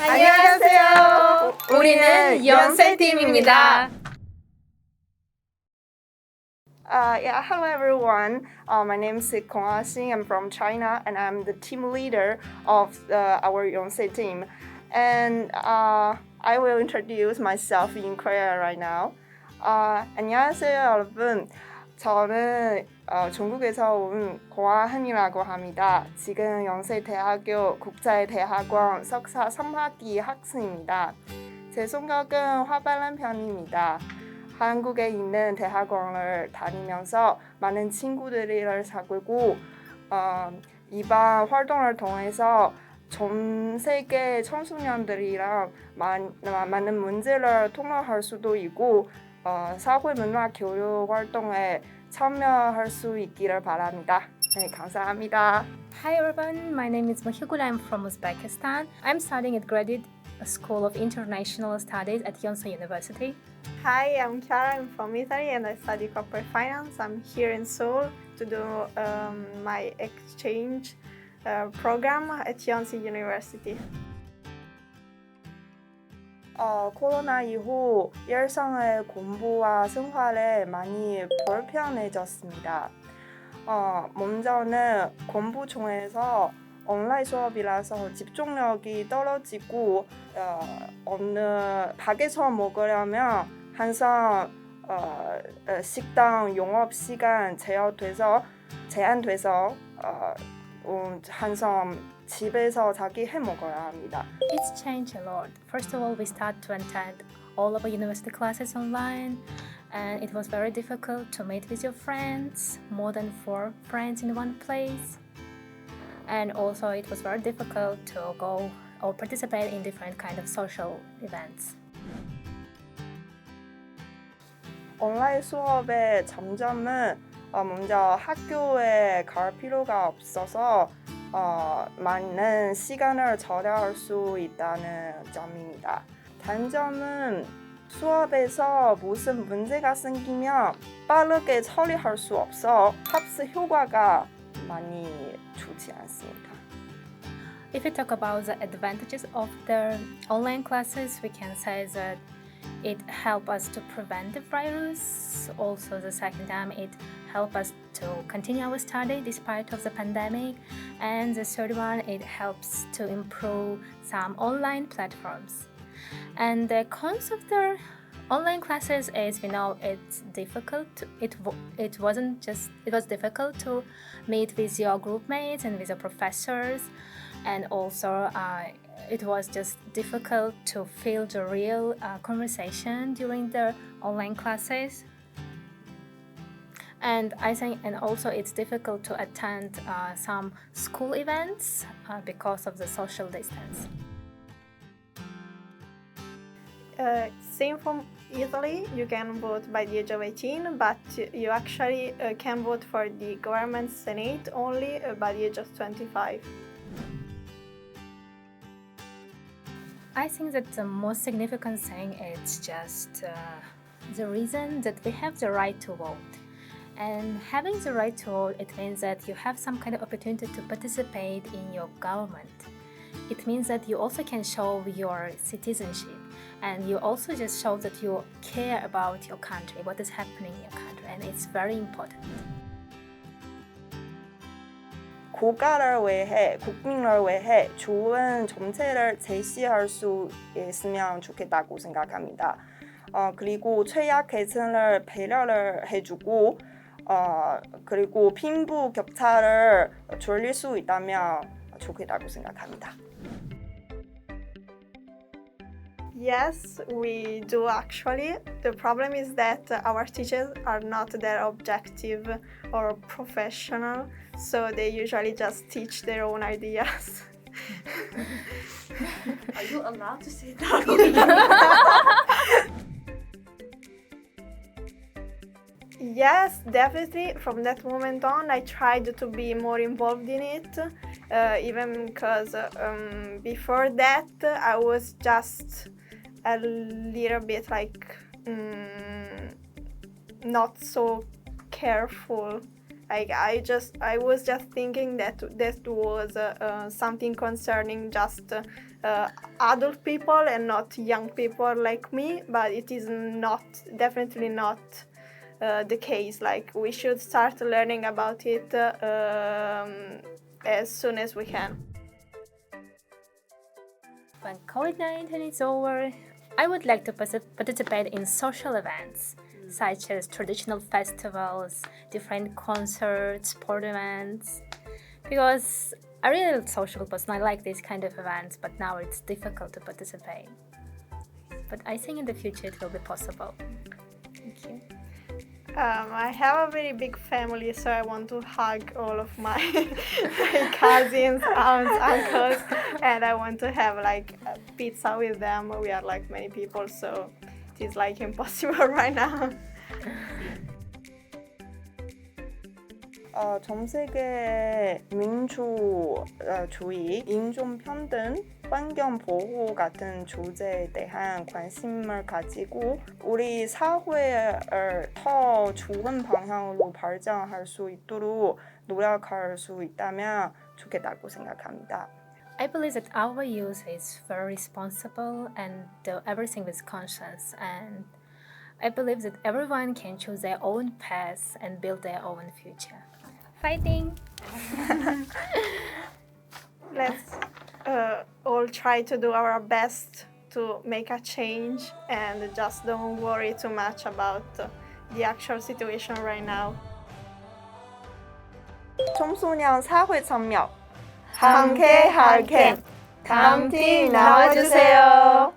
안녕하세요. 우리는 연세팀입니다. Uh, yeah, hello everyone. Uh, my name is Kong Xing. I'm from China and I'm the team leader of uh, our Yonsei team. And uh, I will introduce myself in Korea right now. Uh, 안녕하세요 여러분. 저는 어, 중국에서 온 고아한이라고 합니다. 지금 연세대학교 국제대학원 석사 3학기 학생입니다. 제 성격은 화발한 편입니다. 한국에 있는 대학원을 다니면서 많은 친구들을 사귀고 어, 이번 활동을 통해서 전 세계 청소년들이랑 많, 많은 문제를 통화할 수도 있고 어, 사회 문화 교류 활동에 참여할 수 있기를 바랍니다. 네, 감사합니다. Hi everyone, my name is Mahigul. I'm from Uzbekistan. I'm studying at Graduate School of International Studies at Yonsei University. Hi, I'm Chiara. I'm from Italy and I study corporate finance. I'm here in Seoul to do um, my exchange uh, program at Yonsei University. 어, 코로나 이후 일상의 공부와 생활에 많이 불편해졌습니다. 어, 먼저는 공부 중에서 온라인 수업이라서 집중력이 떨어지고 어, 어느 밖에서 먹으려면 항상 어, 어, 식당 영업 시간 제한돼서 제한돼서 어, 음, 항상 집에서 자기 해 먹어야 합니다. It's changed a lot. First of all, we start to attend all of our university classes online, and it was very difficult to meet with your friends, more than four friends in one place. And also, it was very difficult to go or participate in different kind of social events. 온라인 수업의 장점은 어, 먼저 학교에 갈 필요가 없어서 어, 많은 시간을 절약할 수 있다는 점입니다. 단점은 수업에서 무슨 문제가 생기면 빠르게 처리할 수 없어 학습 효과가 많이 좋지 않습니다. If we talk about the advantages of the online classes, we can say that it help us to prevent the virus. Also, the second time, it help us to continue our study despite of the pandemic. And the third one, it helps to improve some online platforms. And the cons of the online classes is we know it's difficult. It it wasn't just it was difficult to meet with your group mates and with your professors, and also uh, it was just difficult to feel the real uh, conversation during the online classes. And I think, and also it's difficult to attend uh, some school events uh, because of the social distance. Uh, same from Italy, you can vote by the age of 18, but you actually uh, can vote for the government senate only by the age of 25. I think that the most significant thing is just uh, the reason that we have the right to vote. And having the right to vote, it means that you have some kind of opportunity to participate in your government. It means that you also can show your citizenship and you also just show that you care about your country, what is happening in your country, and it's very important. 국가를 위해 국민을 위해 좋은 정책을 제시할 수 있으면 좋겠다고 생각합니다. 어, 그리고 최약계층을 배려를 해주고 어, 그리고 빈부 격차를 줄일 수 있다면 좋겠다고 생각합니다. Yes, we do actually. The problem is that our teachers are not that objective or professional, so they usually just teach their own ideas. Are you allowed to say that? Yes, definitely. From that moment on, I tried to be more involved in it, uh, even because um, before that, I was just a little bit like mm, not so careful Like I just I was just thinking that that was uh, uh, something concerning just uh, uh, adult people and not young people like me, but it is not definitely not uh, the case. Like we should start learning about it uh, um, as soon as we can. When COVID 19 is over, I would like to participate in social events such as traditional festivals, different concerts, sport events, because I really a social person. I like these kind of events, but now it's difficult to participate. But I think in the future it will be possible. Thank you. Um, I have a very big family, so I want to hug all of my, my cousins, aunts, uncles, and I want to have like pizza with them. We are like many people, so it is like impossible right now. 어, 전 세계 민주주의, 인종 평등, 환경 보호 같은 주제에 대한 관심을 가지고 우리 사회를 더 좋은 방향으로 발전할 수 있도록 노력할 수 있다면 좋겠다고 생각합니다. I believe that our youth is very responsible and do everything with conscience and I believe that everyone can choose their own path and build their own future. Fighting! Let's uh, all try to do our best to make a change and just don't worry too much about uh, the actual situation right now. 청소년 사회 참여 함께 할게 다음 팀 나와주세요.